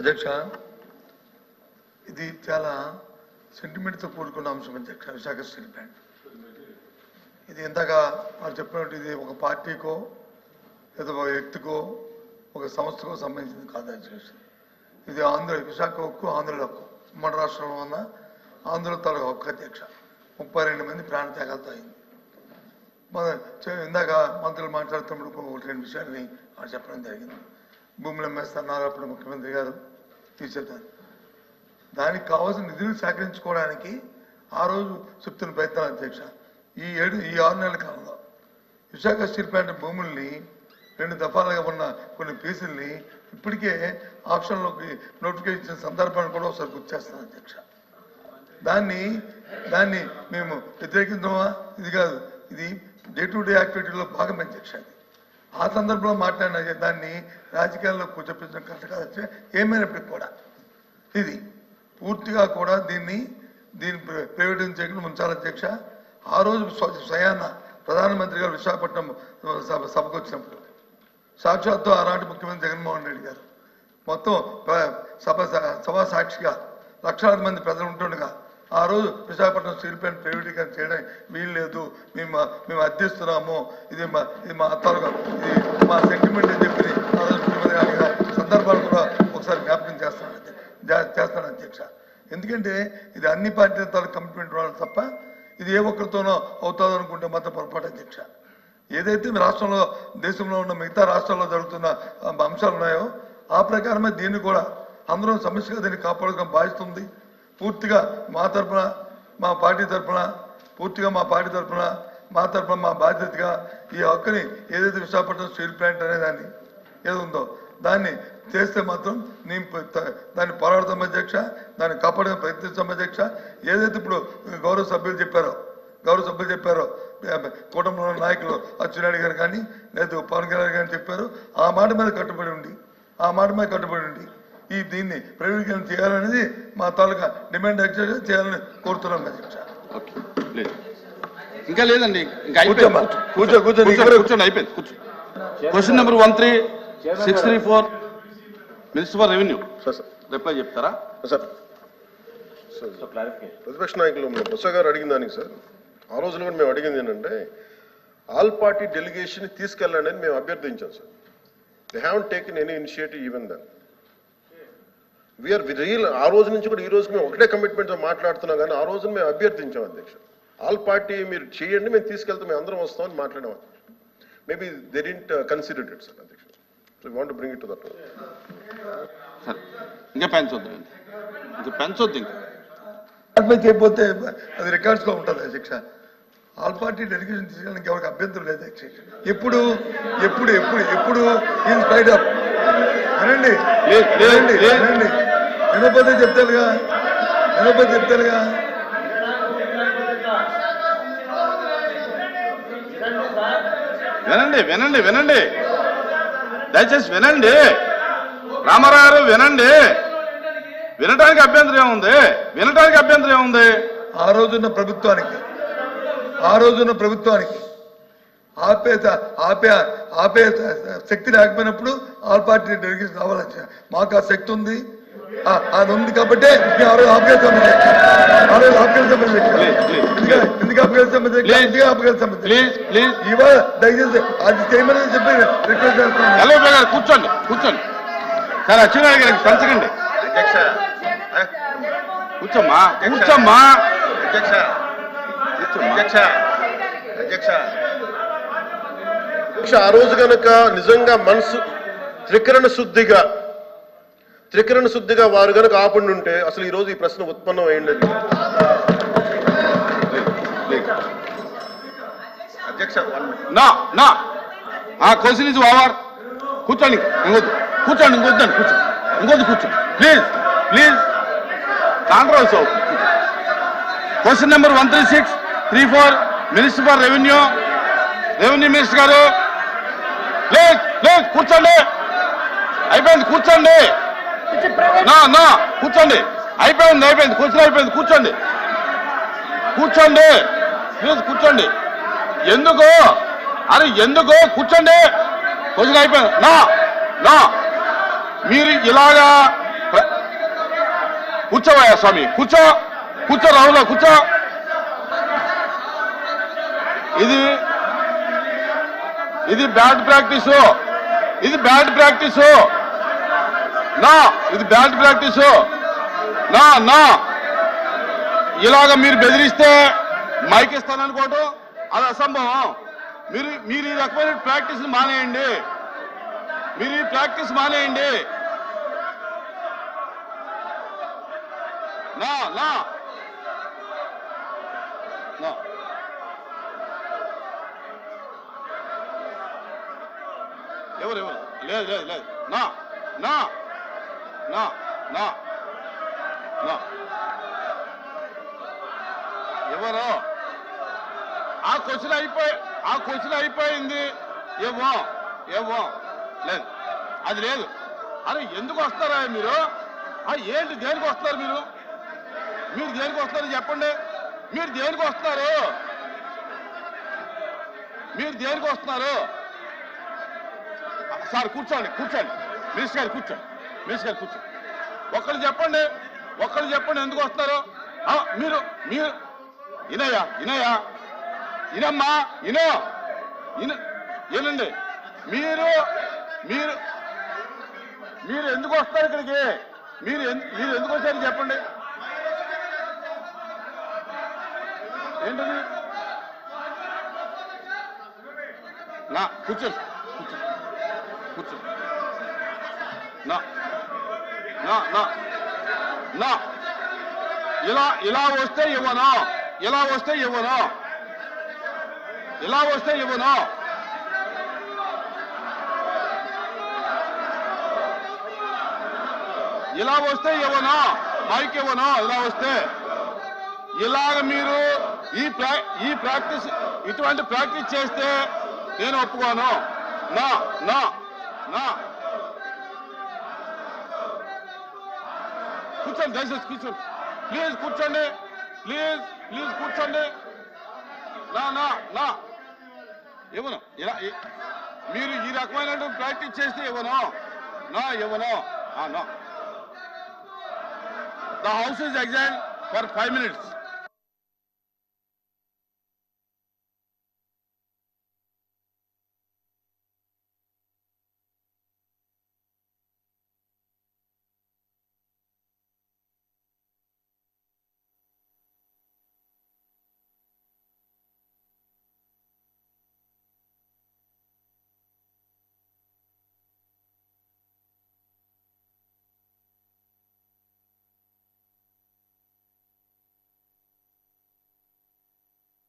అధ్యక్ష ఇది చాలా సెంటిమెంట్తో కూడుకున్న అంశం అధ్యక్ష విశాఖ స్టేట్ బ్యాంక్ ఇది ఇందాక వారు చెప్పినట్టు ఇది ఒక పార్టీకో లేదా ఒక వ్యక్తికో ఒక సంస్థకో సంబంధించింది కాదు అధ్యక్ష. ఇది ఆంధ్ర విశాఖ హక్కు ఆంధ్రుల హక్కు. ఉమ్మడి రాష్ట్రంలో ఉన్న ఆంధ్ర తాలూకా హక్కు అధ్యక్ష. ముప్పై రెండు మంది ప్రాణత్యాగాలతో అయింది. మన ఇందాక మంత్రులు మాట్లాడుతున్నప్పుడు ఒకటి రెండు విషయాన్ని వారు చెప్పడం జరిగింది. భూములు అమ్మేస్తున్నారు. అప్పుడు ముఖ్యమంత్రి గారు తీసేద్దారు దానికి కావాల్సిన నిధులు సేకరించుకోవడానికి ఆ రోజు చెప్తున్న ప్రయత్నం అధ్యక్ష. ఈ ఏడు ఈ ఆరు నెలల కాలంలో విశాఖ స్టీల్ ప్లాంట్ భూముల్ని రెండు దఫాలుగా ఉన్న కొన్ని పీసుల్ని ఇప్పటికే ఆప్షన్లోకి నోటిఫికేషన్ ఇచ్చిన సందర్భాన్ని కూడా ఒకసారి గుర్తు చేస్తాను అధ్యక్ష. దాన్ని దాన్ని మేము వ్యతిరేకిద్దామా ఇది కాదు. ఇది డే టు డే యాక్టివిటీలో భాగం అధ్యక్ష అది. ఆ సందర్భంలో మాట్లాడిన దాన్ని రాజకీయాల్లో కూర్చోపించడం కరెక్ట్ కాదు. ఏమైనప్పటికీ కూడా ఇది పూర్తిగా కూడా దీన్ని దీన్ని ప్ర- ప్రైవేటైజ్ చేయకుండా ఉంచాలి అధ్యక్ష. ఆ రోజు స్వయాన ప్రధానమంత్రి గారు విశాఖపట్నం సభ సభకు వచ్చినప్పుడు సాక్షాత్తు ఆనాటి ముఖ్యమంత్రి జగన్మోహన్ రెడ్డి గారు. మొత్తం సభ సభా సాక్షిగా లక్షలాది మంది ప్రజలు ఉంటుండగా ఆ రోజు విశాఖపట్నం స్టీల్ ప్లాంట్ ప్రైవేటీకరణ చేయడం వీలు లేదు. మేము మేము అద్దెస్తున్నాము ఇది మా ఇది మా అత్తారు ఇది మా సెంటిమెంట్ అని చెప్పి ఆ రోజు ముఖ్యమంత్రి గారి సందర్భాలు కూడా ఒకసారి జ్ఞాపకం చేస్తాను చేస్తాను అధ్యక్ష. ఎందుకంటే ఇది అన్ని పార్టీల తాలూ కమిట్మెంట్ వాళ్ళు తప్ప ఇది ఏ ఒక్కరితోనో అవుతుందనుకుంటే మాత్రం పొరపాటు అధ్యక్ష. ఏదైతే మీ రాష్ట్రంలో దేశంలో ఉన్న మిగతా రాష్ట్రాల్లో జరుగుతున్న అంశాలు ఉన్నాయో ఆ ప్రకారమే దీన్ని కూడా అందరం సమస్యగా దీన్ని కాపాడుకోవడం బాధిస్తుంది. పూర్తిగా మా తరపున మా పార్టీ తరఫున పూర్తిగా మా పార్టీ తరపున మా తరపున మా బాధ్యతగా ఈ హక్కుని ఏదైతే విశాఖపట్నం స్టీల్ ప్లాంట్ అనే దాన్ని ఏది ఉందో దాన్ని చేస్తే మాత్రం నేను దాన్ని పోరాడతాం అధ్యక్ష దాన్ని కాపాడే ప్రయత్నిస్తాం అధ్యక్ష. ఏదైతే ఇప్పుడు గౌరవ సభ్యులు చెప్పారో గౌరవ సభ్యులు చెప్పారో కుటుంబంలో ఉన్న నాయకులు అచ్చెన్నాయుడు గారు కానీ లేదా పవన్ కళ్యాణ్ గారు చెప్పారు ఆ మాట మీద కట్టుబడి ఉండి ఆ మాట మీద కట్టుబడి ఉండి ఈ దీన్ని ప్రైవేటీకరణ చేయాలనేది మా తాలూకా డిమాండ్ యాక్చువల్గా చేయాలని కోరుతున్నాం అధ్యక్ష ఓకే. లేదు ఇంకా లేదండి ఇంకా కూర్చో, కూర్చో, కూర్చోండి అయిపోయింది కూర్చో. Question number one three six three four minister for revenue reply చెప్తారా? సార్ సార్ ప్రతిపక్ష నాయకులు బొత్స గారు అడిగిన దానికి సార్ ఆ రోజున కూడా మేము అడిగింది ఏంటంటే ఆల్ పార్టీ డెలిగేషన్ తీసుకెళ్ళండి అని మేము అభ్యర్థించాం sir they have taken any initiative even then we are real ఆ రోజు నుంచి కూడా ఈ రోజు మేము ఒకటే కమిట్మెంట్తో మాట్లాడుతున్నాం కానీ ఆ రోజున మేము అభ్యర్థించాం అధ్యక్ష. ఆల్ పార్టీ మీరు చేయండి మేము తీసుకెళ్తాం మేము అందరం వస్తామని మాట్లాడాం maybe they didn't consider it sir అధ్యక్ష. Want bring it to that సరే ఇంకా పెంచొద్దు ఇంకా పెంచొద్దు ఇంకా. చేయకపోతే అది రికార్డ్స్లో ఉంటుంది అధ్యక్ష. ఆల్ పార్టీ డెలిగేషన్ తీసుకోవడానికి ఎవరికి అభ్యంతరం లేదు అధ్యక్ష. ఎప్పుడు ఎప్పుడు ఎప్పుడు ఎప్పుడు ఇన్ స్పైట్ ఆఫ్ వినండి లేదు, లేదు, వినండి. లేదు. చెప్తారుగా వినకపోతే చెప్తారుగా వినండి వినండి వినండి. దయచేసి వినండి. రామారావు గారు వినండి. వినటానికి అభ్యంతరం ఏముంది? వినటానికి అభ్యంతరం ఏముంది? ఆ రోజున్న ప్రభుత్వానికి ఆ రోజున్న ప్రభుత్వానికి ఆపే ఆపే ఆపే శక్తి లేకపోయినప్పుడు ఆల్ పార్టీ డెలిగేషన్ రావాలని మాకు ఆ శక్తి ఉంది. అది ఉంది కాబట్టి మేము ఆ రోజు ఆ రోజు. ఎందుకు ఆపేస్తాం Please. ఎందుకు ఆపేస్తాం ప్లీజ్ ప్లీజ్ ఇవాళ దయచేసి అది చేయమని చెప్పి రిక్వెస్ట్ చేస్తున్నాను. ఎల్ఓపి గారు కూర్చోండి కూర్చోండి. సరే గారికి పెంచకండి అధ్యక్ష. కూర్చోమ్మా కూర్చోమ్మా. అధ్యక్ష. అధ్యక్ష. అధ్యక్ష. అధ్యక్ష ఆ రోజు కనుక నిజంగా మనసు త్రికరణ శుద్ధిగా త్రికరణ శుద్ధిగా వారు కనుక ఆపండి ఉంటే అసలు ఈ రోజు ఈ ప్రశ్న ఉత్పన్నం అయ్యిండదు నా నా. ఆ క్వశ్చన్ ఇస్ ఓవర్ కూర్చోండి ఇంకొద్దు. కూర్చోండి ఇంకొద్దండి కూర్చో ఇంకొద్దు కూర్చో. ప్లీజ్ ప్లీజ్ కాంట్రవర్సీ అవుతుంది question number one three six three four minister for revenue revenue minister గారు. ప్లీజ్ ప్లీజ్ కూర్చోండి. అయిపోయింది కూర్చోండి. కూర్చోండి. అయిపోయింది అయిపోయింది కూర్చొని అయిపోయింది కూర్చోండి. కూర్చోండి. ప్లీజ్ కూర్చోండి. ఎందుకు? అరే ఎందుకు? కూర్చోండి. క్వశ్చన్ అయిపోయింది. నా నా. మీరు ఇలాగా కూర్చోవయ్యా స్వామి. కూర్చో కూర్చో రాహుల్ కూర్చో. ఇది ఇది బ్యాడ్ ప్రాక్టీసు. ఇది బ్యాడ్ ప్రాక్టీసు. నా ఇది బ్యాడ్ ప్రాక్టీసు నా నా. ఇలాగ మీరు బెదిరిస్తే మైక్ ఇస్తాననుకోవటం అది అసంభవం. మీరు మీరు ఈ రకమైన ప్రాక్టీస్ మానేయండి. మీరు ఈ ప్రాక్టీస్ మానేయండి. నా నా. నా. ఎవరు ఎవరు? లేదు లేదు లేదు. నా నా. నా నా నా ఎవరు? ఆ క్వశ్చన్ అయిపోయి ఆ క్వశ్చన్ అయిపోయింది. ఏమో ఏమో. లేదు అది లేదు. అరే ఎందుకు వస్తారా మీరు? ఆ ఏంటి దేనికి వస్తారు మీరు? మీరు దేనికి వస్తారు చెప్పండి. మీరు దేనికి వస్తున్నారు మీరు దేనికి వస్తున్నారు? సార్ కూర్చోండి కూర్చోండి. మినిస్టర్ గారు కూర్చోండి. మినిస్టర్ కూర్చో. ఒకరు చెప్పండి ఒకరు చెప్పండి ఎందుకు వస్తారు మీరు మీరు ఇనయ్యా ఇనయ్యా ఇనమ్మా ఇనో ఇన ఏనండి మీరు మీరు మీరు ఎందుకు వస్తారు ఇక్కడికి? మీరు ఎందు- మీరు ఎందుకు వచ్చారు చెప్పండి. ఏంటది? నా కూర్చోండి కూర్చోండి కూర్చోండి నా నా నా నా. ఇలా ఇలా వస్తే ఇవ్వను? ఇలా వస్తే ఇవ్వను? ఇలా వస్తే ఇవ్వను? ఇలా వస్తే ఇవ్వను? మైక్ ఇవ్వను? ఇలా వస్తే. ఇలాగ మీరు ఈ ప్రా ఈ ప్రాక్టీస్ ఇటువంటి ప్రాక్టీస్ చేస్తే నేను ఒప్పుకోను. నా నా నా. కూర్చోండి దయచేసి కూర్చోండి. ప్లీజ్ కూర్చోండి ప్లీజ్ ప్లీజ్ కూర్చోండి. నా నా నా ఇవ్వను ఇలా మీరు ఈ రకమైన ప్రాక్టీస్ చేస్తే ఇవ్వను నా ఇవ్వను నా. ద హౌస్ ఇస్ ఎగ్జైన్ ఫర్ ఫైవ్ మినిట్స్